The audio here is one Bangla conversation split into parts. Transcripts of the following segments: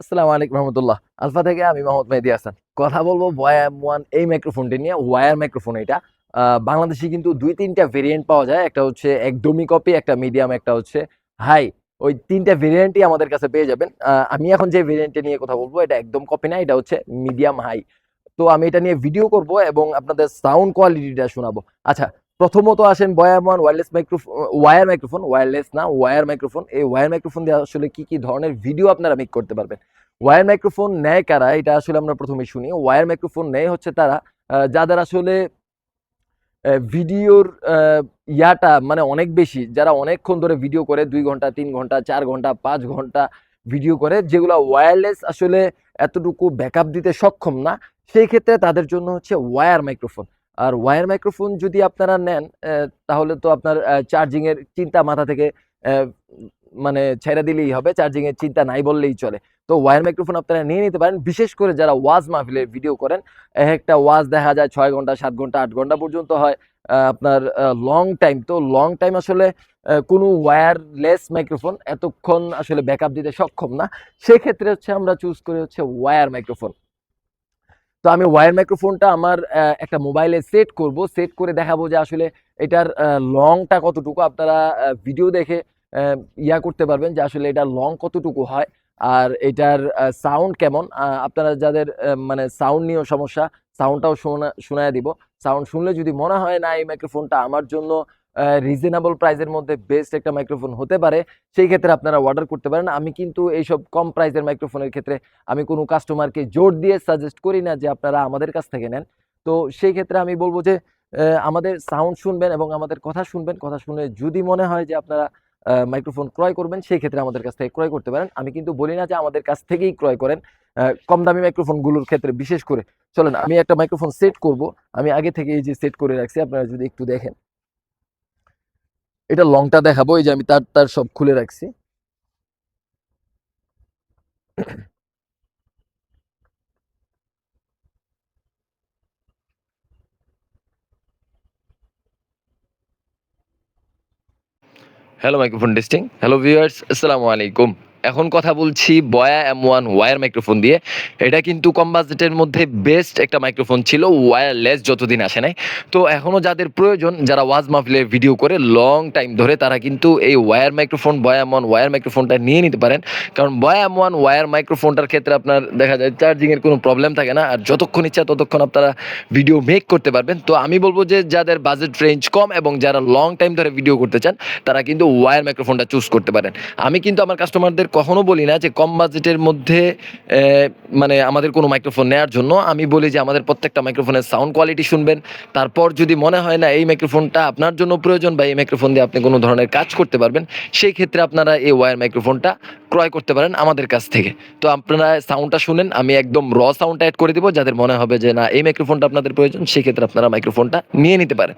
আসসালামু আলাইকুম রহমতুল্লাহ। আলফা থেকে আমি মোহাম্মদ মেহেদি হাসান। কথা বলব ওয়ার ওয়ান এই মাইক্রোফোনটি নিয়ে ওয়ার মাইক্রোফোন এটা। বাংলাদেশে কিন্তু দুই তিনটা ভেরিয়েন্ট পাওয়া যায়। একটা হচ্ছে একদমই কপি একটা মিডিয়াম একটা হচ্ছে হাই ওই তিনটা ভেরিয়েন্টই আমাদের কাছে পেয়ে যাবেন। আমি এখন যে ভেরিয়েন্টে নিয়ে কথা বলব, এটা একদম কপি না, এটা হচ্ছে মিডিয়াম হাই তো আমি এটা নিয়ে ভিডিও করব এবং আপনাদের সাউন্ড কোয়ালিটিটা শোনাবো। আচ্ছা প্রথমত আসেন বয়ামান wireless microphone wire microphone wireless না ওয়্যার মাইক্রোফোন এই ওয়্যার মাইক্রোফোন দিয়ে আসলে কি কি ধরনের ভিডিও আপনারা মেক করতে পারবেন? ওয়্যার মাইক্রোফোন নেয় কারা? এটা আসলে আমরা প্রথমে শুনি। ওয়্যার মাইক্রোফোন নেয় হচ্ছে তারা যাদের আসলে ভিডিওর ইয়াটা মানে অনেক বেশি। যারা অনেকক্ষণ ধরে ভিডিও করে, দুই ঘণ্টা, তিন ঘণ্টা, চার ঘণ্টা, পাঁচ ঘণ্টা ভিডিও করে, যেগুলো ওয়্যারলেস আসলে এতটুকু ব্যাকআপ দিতে সক্ষম না, সেই ক্ষেত্রে তাদের জন্য হচ্ছে ওয়্যার মাইক্রোফোন আর ওয়্যার মাইক্রোফোন যদি আপনারা নেন তাহলে তো আপনার চার্জিংয়ের চিন্তা মাথা থেকে মানে ছেড়ে দিলেই হবে চার্জিংয়ের চিন্তা নাই বললেই চলে। তো ওয়্যার মাইক্রোফোন আপনারা নিয়ে নিতে পারেন, বিশেষ করে যারা ওয়াজ মাহফিলের ভিডিও করেন, এক একটা ওয়াজ দেখা যায় ছয় ঘণ্টা, সাত ঘণ্টা, আট ঘণ্টা পর্যন্ত হয় আপনার লং টাইম তো লং টাইম আসলে কোনো ওয়্যারলেস মাইক্রোফোন এতক্ষণ আসলে ব্যাকআপ দিতে সক্ষম না। সেক্ষেত্রে হচ্ছে আমরা চুজ করি হচ্ছে ওয়্যার মাইক্রোফোন তো আমি ওয়্যার মাইক্রোফোনটা আমার একটা মোবাইলে সেট করব। সেট করে দেখাবো যে আসলে এটার লংটা কতটুকু। আপনারা ভিডিও দেখে ইয়া করতে পারবেন যে আসলে এটার লং কতটুকু হয় আর এটার সাউন্ড কেমন। আপনারা যাদের মানে সাউন্ড নিয়েও সমস্যা সাউন্ডটাও শোনা, শোনায় দিব। সাউন্ড শুনলে যদি মনে হয় না এই মাইক্রোফোনটা আমার জন্য রিজনেবল প্রাইসের মধ্যে বেস্ট একটা মাইক্রোফোন হতে পারে, সেই ক্ষেত্রে আপনারা অর্ডার করতে পারেন। আমি কিন্তু এইসব কম প্রাইসের মাইক্রোফোনের ক্ষেত্রে আমি কোনো কাস্টমারকে জোর দিয়ে সাজেস্ট করি না যে আপনারা আমাদের কাছ থেকে নেন। তো সেই ক্ষেত্রে আমি বলব যে আমাদের সাউন্ড শুনবেন এবং আমাদের কথা শুনবেন। কথা শুনে যদি মনে হয় যে আপনারা মাইক্রোফোন ক্রয় করবেন, সেই ক্ষেত্রে আমাদের কাছ থেকে ক্রয় করতে পারেন। আমি কিন্তু বলি না যে আমাদের কাছ থেকেই ক্রয় করেন। কম দামি মাইক্রোফোনগুলোর ক্ষেত্রে বিশেষ করে, চলেন, আমি একটা মাইক্রোফোন সেট করব। আমি আগে থেকে এই যে সেট করে রাখছি, আপনারা যদি একটু দেখেন। এটা লংটা দেখাবো, এই যে আমি তার তার সব খুলে রাখছি। Hello microphone testing hello viewers আসসালামু আলাইকুম এখন কথা বলছি বয়া এম ওয়ান ওয়ার মাইক্রোফোন দিয়ে। এটা কিন্তু কম বাজেটের মধ্যে বেস্ট একটা মাইক্রোফোন ছিল ওয়্যারলেস যতদিন আসে নাই। তো এখনও যাদের প্রয়োজন, যারা ওয়াজ মাহফিলে ভিডিও করে লং টাইম ধরে, তারা কিন্তু এই wire microphone Boya M one wire মাইক্রোফোনটা নিয়ে নিতে পারেন। কারণ বয়া এম ওয়ান ওয়্যার মাইক্রোফোনটার ক্ষেত্রে আপনার দেখা যায় চার্জিংয়ের কোনো প্রবলেম থাকে না, আর যতক্ষণ ইচ্ছা ততক্ষণ আপনারা ভিডিও মেক করতে পারবেন। তো আমি বলব যে যাদের বাজেট রেঞ্জ কম এবং যারা লং টাইম ধরে ভিডিও করতে চান, তারা কিন্তু ওয়্যার মাইক্রোফোনটা চুজ করতে পারেন। আমি কিন্তু আমার কাস্টমারদের কখনো বলি না যে কম বাজেটের মধ্যে মানে আমাদের কোনো মাইক্রোফোন নেওয়ার জন্য। আমি বলি যে আমাদের প্রত্যেকটা মাইক্রোফোনের সাউন্ড কোয়ালিটি শুনবেন। তারপর যদি মনে হয় না এই মাইক্রোফোনটা আপনার জন্য প্রয়োজন বা এই মাইক্রোফোন দিয়ে আপনি কোনো ধরনের কাজ করতে পারবেন, সেই ক্ষেত্রে আপনারা এই ওয়্যার মাইক্রোফোনটা ক্রয় করতে পারেন আমাদের কাছ থেকে। তো আপনারা সাউন্ডটা শুনেন, আমি একদম র সাউন্ডটা অ্যাড করে দেবো, যাদের মনে হবে যে না, এই মাইক্রোফোনটা আপনাদের প্রয়োজন সেক্ষেত্রে আপনারা মাইক্রোফোনটা নিয়ে নিতে পারেন।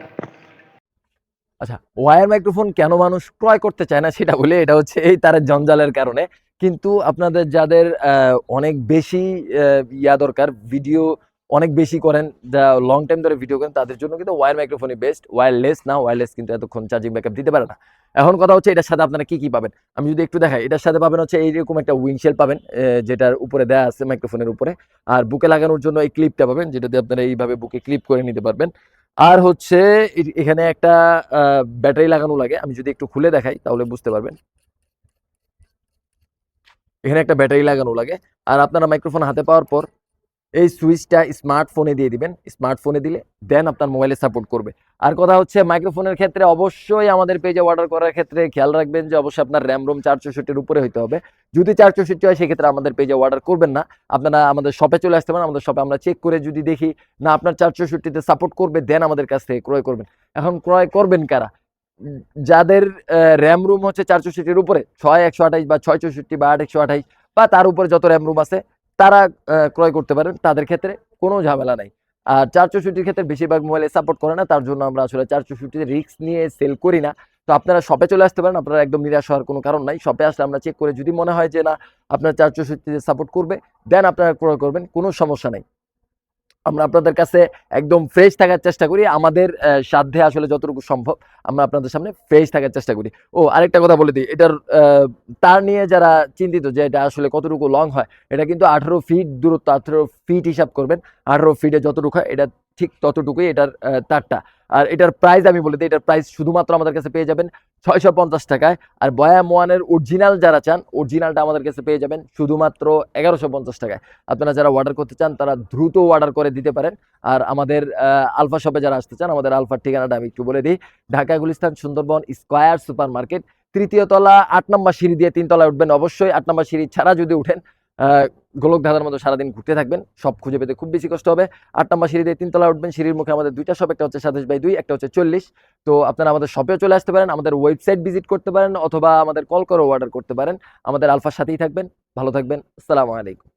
আচ্ছা ওয়্যার মাইক্রোফোন কেন মানুষ ক্রয় করতে চায় না সেটা বলে, এটা হচ্ছে এই তারের জঞ্জালের কারণে। কিন্তু আপনাদের যাদের অনেক বেশি ইয়া দরকার ভিডিও অনেক বেশি করেন, যা লং টাইম ধরে ভিডিও করেন, তাদের জন্য কিন্তু ওয়্যার মাইক্রোফোনই বেস্ট ওয়্যারলেস না ওয়্যারলেস কিন্তু এতক্ষণ চার্জিং ব্যাকআপ দিতে পারে না। এখন কথা হচ্ছে এটার সাথে আপনারা কি কি পাবেন? আমি যদি একটু দেখাই, এটার সাথে পাবেন হচ্ছে এইরকম একটা উইংশেল পাবেন যেটার উপরে দেয়া আছে মাইক্রোফোনের উপরে। আর বুকে লাগানোর জন্য এই ক্লিপটা পাবেন, যেটা দিয়ে আপনারা এইভাবে বুকে ক্লিপ করে নিতে পারবেন। আর হচ্ছে এখানে একটা ব্যাটারি লাগানো লাগে। আমি যদি একটু খুলে দেখাই, তাহলে বুঝতে পারবেন। এখানে একটা ব্যাটারি লাগানো লাগে। আর আপনারা মাইক্রোফোন হাতে পাওয়ার পর এই সুইচটা স্মার্টফোনে দিয়ে দিবেন, স্মার্টফোনে দিলে দেন আপনার মোবাইলে সাপোর্ট করবে। আর কথা হচ্ছে মাইক্রোফোনের ক্ষেত্রে অবশ্যই আমাদের পেজে অর্ডার করার ক্ষেত্রে খেয়াল রাখবেন যে অবশ্যই আপনার র্যাম রোম চার চৌষট্টির উপরে হতে হবে। যদি চার চৌষট্টি হয়, সেক্ষেত্রে আমাদের পেজে অর্ডার করবেন না। আপনারা আমাদের শপে চলে আসতে পারেন, আমাদের শপে আমরা চেক করে যদি দেখি না আপনার চার চৌষট্টিতে সাপোর্ট করবে দেন আমাদের কাছ থেকে ক্রয় করবেন। এখন ক্রয় করবেন কারা? যাদের র্যাম রুম হচ্ছে চার চৌষট্টির উপরে, ছয় একশো আঠাইশ বা ছয় চৌষট্টি বা আট একশো আঠাইশ বা তার উপরে যত র্যাম রুম আছে তারা ক্রয় করতে পারেন। তাদের ক্ষেত্রে কোনো ঝামেলা নাই। আর চার চৌষট্টির ক্ষেত্রে বেশিরভাগ মোবাইলে সাপোর্ট করে না, তার জন্য আমরা আসলে চার চৌষট্টিতে রিস্ক নিয়ে সেল করি না। তো আপনারা শপে চলে আসতে পারেন, আপনারা একদম নিরাশ হওয়ার কোনো কারণ নাই। শপে আসলে আমরা চেক করে যদি মনে হয় যে না, আপনার চার চৌষট্টিতে সাপোর্ট করবে দেন আপনারা ক্রয় করবেন, কোনো সমস্যা নাই। আমরা আপনাদের কাছে একদম ফ্রেশ থাকার চেষ্টা করি। আমাদের সাধ্যে আসলে যতটুকু সম্ভব আমরা আপনাদের সামনে ফ্রেশ থাকার চেষ্টা করি। ও, আরেকটা কথা বলে দিই। এটার তার নিয়ে যারা চিন্তিত যে এটা আসলে কতটুকু লং হয়, এটা কিন্তু আঠেরো ফিট দূরত্ব, আঠেরো ফিট হিসাব করবেন। আঠেরো ফিটে যতটুকু হয়, এটা ঠিক ততটুকুই এটার তারটা। আর এটার প্রাইস আমি বলে দিই, এটার প্রাইস শুধুমাত্র আমাদের কাছে পেয়ে যাবেন ছয়শো পঞ্চাশ টাকায়। আর বয়াম ওয়ানের অরিজিনাল যারা চান অরিজিনালটা আমাদের কাছে পেয়ে যাবেন শুধুমাত্র এগারোশো পঞ্চাশ টাকায়। আপনারা যারা অর্ডার করতে চান, তারা দ্রুত অর্ডার করে দিতে পারেন। আর আমাদের আলফা শপে যারা আসতে চান, আমাদের আলফার ঠিকানাটা আমি একটু বলে দিই। Dhaka Gulistan, Sundarban square super market তৃতীয় তলা, আট নম্বর সিঁড়ি দিয়ে তিন তলায় উঠবেন। অবশ্যই আট নম্বর সিঁড়ি ছাড়া যদি উঠেন গোলক ধাঁধার মতো সারাদিন ঘুরতে থাকবেন, সব খুঁজে পেতে খুব বেশি কষ্ট হবে। আট নম্বর সিঁড়ি দিয়ে তিনতলা উঠবেন, সিঁড়ির মুখে আমাদের দুইটা শপ একটা হচ্ছে সাতাশ বাই দুই, একটা হচ্ছে চল্লিশ। তো আপনারা আমাদের শপেও চলে আসতে পারেন, আমাদের ওয়েবসাইট ভিজিট করতে পারেন, অথবা আমাদের কল করে অর্ডার করতে পারেন। আমাদের আলফার সাথেই থাকবেন, ভালো থাকবেন, আসসালামু আলাইকুম।